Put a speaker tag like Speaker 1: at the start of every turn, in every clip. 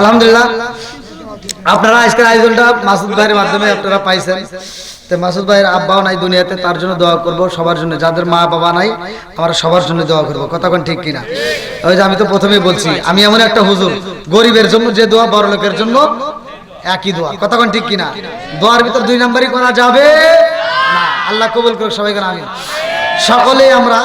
Speaker 1: আলহামদুলিল্লাহ। আপনারা আজকের আয়োজনটা মাসুদ ভাইয়ের মাধ্যমে আপনারা পাইছেন। তো মাসুদ ভাইয়ের আব্বাও নাই দুনিয়াতে, তার জন্য দোয়া করব সবার জন্য। যাদের মা বাবা নাই আমরা সবার জন্য দোয়া করব। কতক্ষণ ঠিক কিনা? ওই যে আমি তো প্রথমেই বলছি, আমি এমন একটা হুজুর, গরিবের জন্য যে দোয়া, বড় লোকের জন্য একই দোয়া। কতক্ষণ ঠিক কিনা? দোয়ার ভিতর দুই নাম্বারই করা যাবে? না, আল্লাহ কবুল করুক সবাইকে আমি সকলেই আমরা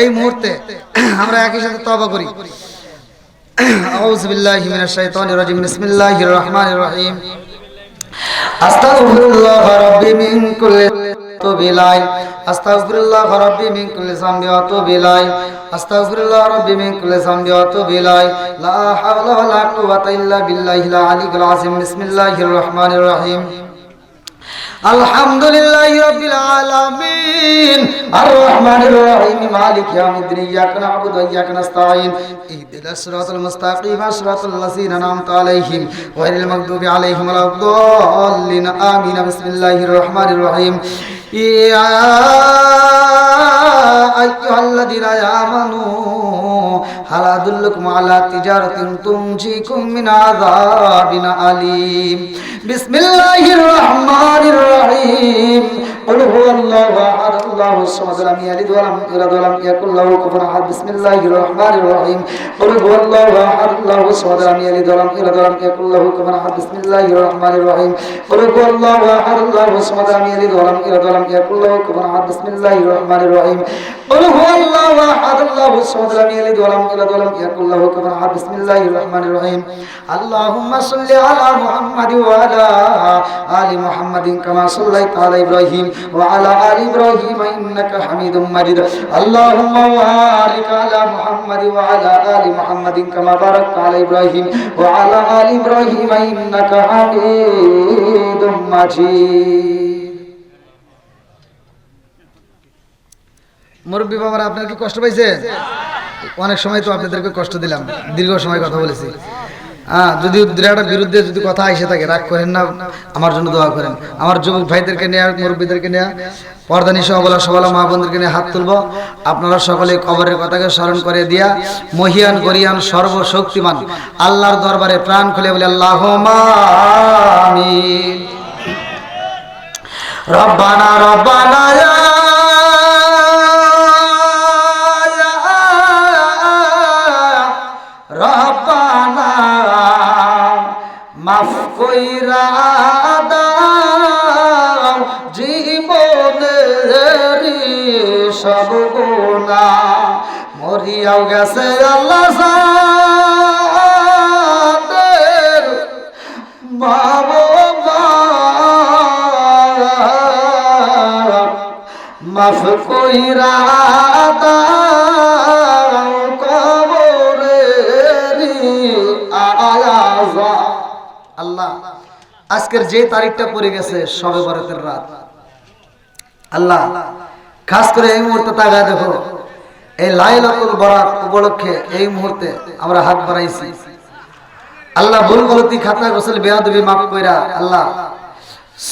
Speaker 1: এই মুহূর্তে আমরা একই সাথে তবা করি। أعوذ بالله من الشيطان الرجيم. بسم الله الرحمن الرحيم. أستغفر الله ربي من كل وأتوب إليه أستغفر الله ربي من كل ذنب وأتوب إليه. أستغفر الله ربي من كل ذنب وأتوب إليه. لا حول ولا قوة إلا بالله العلي العظيم. بسم الله الرحمن الرحيم. আলহামদুলিল্লাহ রাব্বিল আলামিন। আর রহমানির রহিম। মালিক ইয়াউমিদ্দিন। ইয়াকা নাবুদু ওয়া ইয়াকা নাস্তাঈন। ইহদিনাস সিরাতাল মুস্তাকিম। সিরাতাল আন'আমতা আলাইহিম। ওয়াইরিল মাগদুবি আলাইহিম ওয়ালাদ-দাল্লিন আমিন। বিসমিল্লাহির রহমানির রহিম। ইয়া আইয়ুহাল্লাযীনা আমানু হাল আদুল্লুকুম আলা তিজারাতিন তুনজিকুম মিন আযাবিন আলীম বিসমিল্লাহির রহমানির রহিম بسم الله الرحمن الرحيم قل هو الله احد الله الصمد لم يلد ولم يولد ولم يكن له كفوا احد بسم الله الرحمن الرحيم قل هو الله احد الله الصمد لم يلد ولم يولد ولم يكن له كفوا احد بسم الله الرحمن الرحيم قل هو الله احد الله الصمد لم يلد ولم يولد ولم يكن له كفوا احد بسم الله الرحمن الرحيم قل هو الله احد الله الصمد لم يلد ولم يولد ولم يكن له كفوا احد بسم الله الرحمن الرحيم اللهم صل على محمد وعلى ال محمد كما صليت على ابراهيم وعلى ال ابراهيم انك حميد مجيد اللهم بارك على محمد وعلى ال محمد كما باركت على ابراهيم وعلى ال ابراهيم انك حميد مجيد মুরব্বী বাবারা আপনার কি কষ্ট পাইছে অনেক সময় তো আপনাদেরকে কষ্ট দিলাম দীর্ঘ সময় কথা বলেছি হ্যাঁ যদি দুরাটার বিরুদ্ধে যদি কথা এসে থাকে, রাগ করেন না, আমার জন্য দোয়া করেন। আমার যুবক ভাইদেরকে নেয়া, মুরব্বীদেরকে নেয়া, পর্দানি সহবলা সবলা মা বোনদেরকে নিয়ে হাত তুলব। আপনারা সকলে কবরের কথাকে স্মরণ করে দিয়া, মহিয়ান, গরিয়ান, সর্বশক্তিমান, আল্লাহর দরবারে প্রাণ খুলে বলে আল্লাহ রব্বানা রব্বানা মাফ কইরা দাও জীবনের সব গুণা। মরিয়াও গেছে আল্লাহ বাবা মাফ কইরা দাও আজকের যে তারিখটা পড়ে গেছে, সবে বরাতের রাত। আল্লাহ, খাস করে এই মুহূর্তে তাকায় দেখো, এই লাইলাতুল বরাত উপলক্ষে এই মুহূর্তে আমরা হাত বাড়াইছি। আল্লাহ ভুল গলতি খাতা গোসল বেয়াদবি মাফ কইরা, আল্লাহ,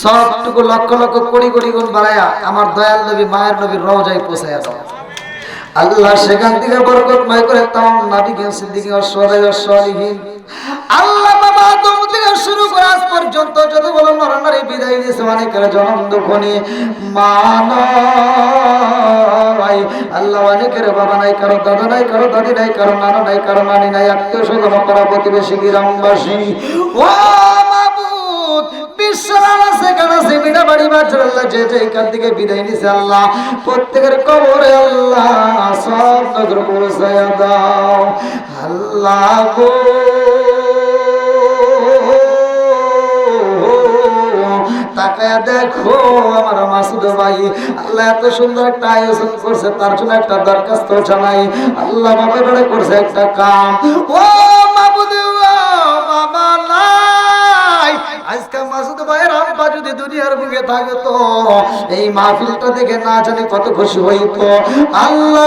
Speaker 1: সবটুকু লক্ষ লক্ষ কোটি কোটি গুণ বাড়ায়া আমার দয়াল নবী, মায়ের নবীর রওজায় পৌঁছায়া দাও। আল্লাহ, সেখান থেকে বরকতময় করে তাম নাবিকে সিদ্দিকে অশ্বরাই অশ্বরিহীন আল্লাহ শুরু করে আজ পর্যন্ত যত বলো নরনারী বিদায় দিয়েছে অনেকের জনম দুঃখ নিয়ে। মানয় আল্লাহ অনেকের বাবা নাই, কারও দাদা নাই, কারও দাদি নাই, কারও নানা নাই, কারও নাই, আত্মীয় স্বজন প্রতিবেশী, গ্রামবাসী। ও বিদায় আল্লাহ। প্রত্যেকের আল্লাহ, সব আল্লাহ তাকায় দেখো আমার মাসুদ ভাই, আল্লাহ এত সুন্দর একটা আয়োজন করছে, তার জন্য একটা দরখাস্ত জানাই। আল্লাহ বাবা করছে একটা কাম। ও মাবুদ বাবা নাই, আজকে মাসুদ যদি দুনিয়ার বুকে থাকতো, এই মাহফিলটা দেখে না জানি কত খুশি হইতো। আল্লাহ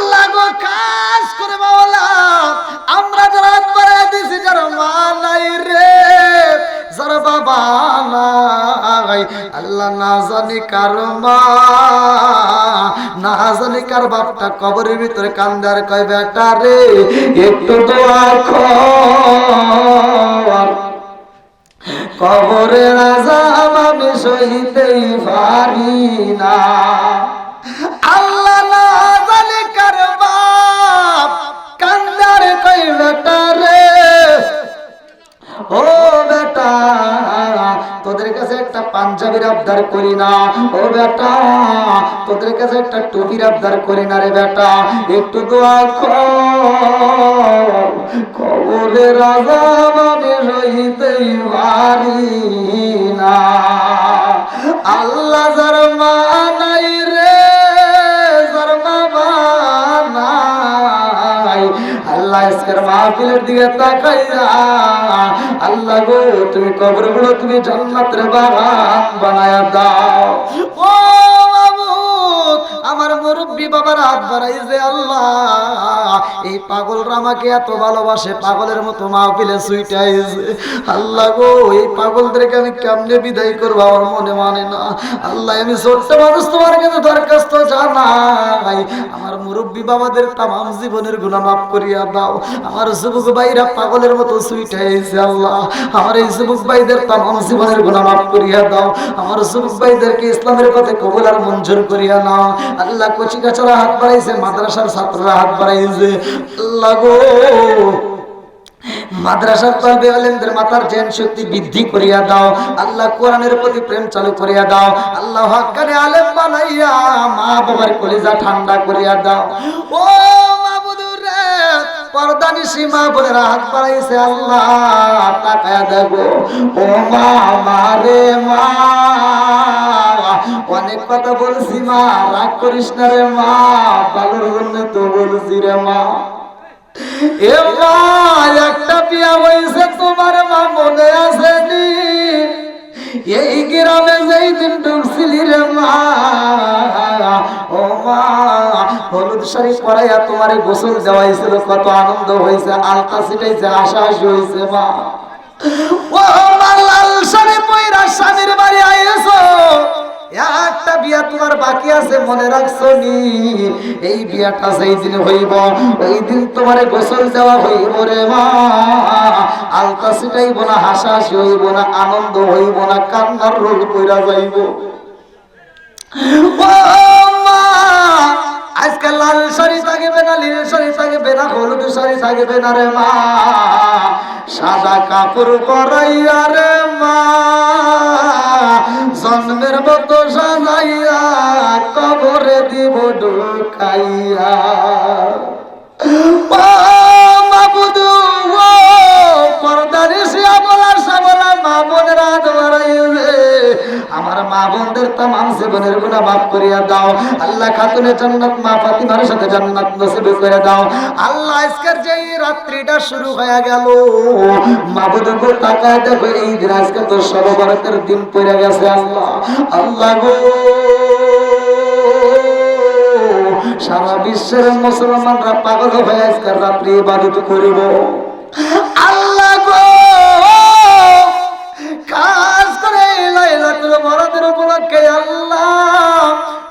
Speaker 1: নাই আল্লাহ না জানি কার মা, না জানি কার বাপটা কবরের ভিতরে কান্দার কয়, বেটা রে, একটু কবরের আজাব আমি সইতেই পারি না। আল্লাহ না জানি কার বাপ কান্দার কই বেটা পাঞ্জাবির আবদার করি না। ও বেটা, তোদের কাছে একটা টুপির আবদার করি না রে বেটা। একটু দোয়া কবরে রাজা মানে রইতেই পারি। আজকের মাহফিলের দিকে তাকাইয়া, আল্লাহ গো, তুমি কবরগুলো তুমি জান্নাতের বাগান বানায়া দাও। ও আমার মুরব্বী বাবার হাত বাড়াইছে আল্লাহ, এই পাগলরা আমাকে এত ভালোবাসে, পাগলের মতো মাহফিলে সুইটাইছে আল্লাহ গো, এই পাগলদেরকে আমি কেমনে বিদায় করব আমার মনে মানে না। আল্লাহ, আমি ছোট্ট মানুষ, তোমার কাছে দরখাস্ত জানাই। আমার মুরব্বী বাবাদের তামাম জীবনের গুণা মাফ করিয়া দাও। আমার যুবক ভাইরা পাগলের মতো সুইট হয়েছে আল্লাহ, আমার এই যুবক ভাইদের তাম জীবনের গুণা মাফ করিয়া দাও। আমার যুবক ভাইদেরকে ইসলামের পথে কবুল আর মঞ্জুর করিয়া নাও। আল্লাহ কচি কাছারা হাত বাড়াইছে, মাদ্রাসার ছাত্ররা হাত বাড়াইছে। আল্লাহ গো মাদ্রাসার আলেমদের শক্তি বৃদ্ধি করিয়া দাও। আল্লাহ কোরআনের প্রতি প্রেম চালু করিয়া দাও। আল্লাহ হকারে আলেম বানাইয়া মা বাবার কলিজা ঠান্ডা করিয়া দাও। ও বাড়াইছে আল্লাহ ও মা মা অনেক কথা বলছি মা, রাগ করিস না রে মা বালুর জন্য তো বলছি রে মা। এ তোমার মা এই মা। মা, হলুদ শাড়ি পরাইয়া তোমার গোসল দেওয়াইছিল, কত আনন্দ হয়েছে, আলতা ছিটাইছে আশাস হয়েছে মা। ও মা, লাল শাড়ি পয়রা স্বামীর বাড়ি আইছো একটা বিয়া তোমার বাকি আছে, মনে রাখছো নি? এই বিয়াটা সেই দিন হইব ওই দিন তোমার গোসল দেওয়া হইব রে মা। আলতা সিটাইব না, হাসাহাসি হইব না, আনন্দ হইব না, কান্নার রোল কইরা যাইব। ও আজকে লাল শাড়ি থাকবে না লীল শাড়ি থাকবে না, হলুদ শাড়ি থাকবে না রে মা। সাদা কাপড় পরাইয়া রে মা। জন্মের মতো সাজাইয়া কবরে দিব ঢুকাইয়া। বোনদের তামাম জীবনের গুণা মাফ করিয়া দাও। আল্লাহ খাতুনে জান্নাত, মা ফাতিমার সাথে জান্নাত নসিব করে দাও। আল্লাহ আজকের যে রাত্রিটা শুরু হয়ে গেল, মাবুদ গো, তাকায় দেখো, এই দিন আজকে তো সর্বভারতের দিন পড়ে গেছে আল্লাহ। আল্লাহ গো, সারা বিশ্বের মুসলমানরা পাগল হয়ে আজকের রাত্রি ইবাদত করিব।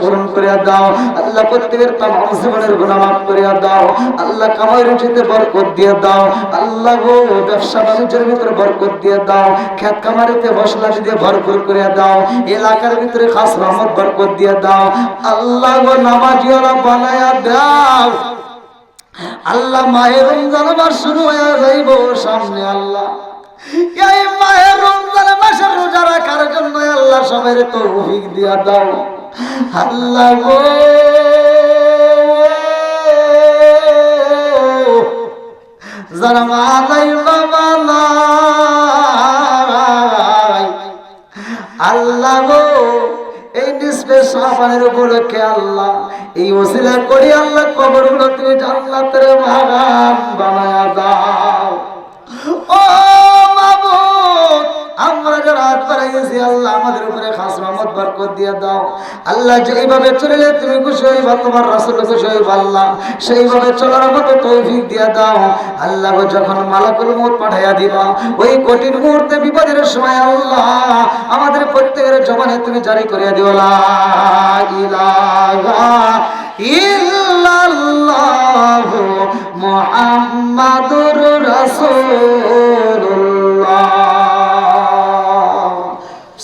Speaker 1: পূরণ করিয়া দাও। আল্লাহ প্রত্যেকের তামাম জীবনের গুণা মাফ দাও। আল্লাহ কামাই রুচিতে বরকত দিয়ে দাও। আল্লাহ গো, ব্যবসা বাণিজ্যের ভিতরে বরকত দিয়ে দাও। খেত কামারিতে মশলা দিয়ে ভরপুর করিয়া দাও। এলাকার ভিতরে খাস রহমত, বরকত দিয়ে দাও। আল্লাহ গো, নামাজিওয়ালা বানায়া দাও। আল্লাহ মায়ের রমজান মাস শুরু হয়ে যাইব সামনে আল্লাহ। এই মায়ের রমজান মাসের রোজা রাখার জন্য আল্লাহ সবের তৌফিক দিয়া দাও। আল্লাহ গো। যারা মা নাই। বাবা আল্লাহ গো, এই নিষ্পে সাবানের উপলক্ষে আল্লাহ, এই ওসিলা করি আল্লাহ কবরগুলো তুমি জান্নাতের বাগান বানায়া দাও। বাড়াইছি আল্লাহ আমাদের উপরে খাস রহমত, বরকত দিয়ে দাও। আল্লাহ যেইভাবে চললে তুমি খুশি হইবা, তোমার রাসূল খুশি হইবা আল্লাহ। সেইভাবে চলার মতো তৌফিক দিয়ে দাও। আল্লাহ যখন মালাকুল মউত পাঠাইয়া দিবা, ওই কঠিন মুহূর্তে, বিপদের সময় আল্লাহ আমাদের প্রত্যেকের জবানে তুমি জারি করিয়া দিও, লা ইলাহা ইল্লাল্লাহু মুহাম্মাদুর রাসূল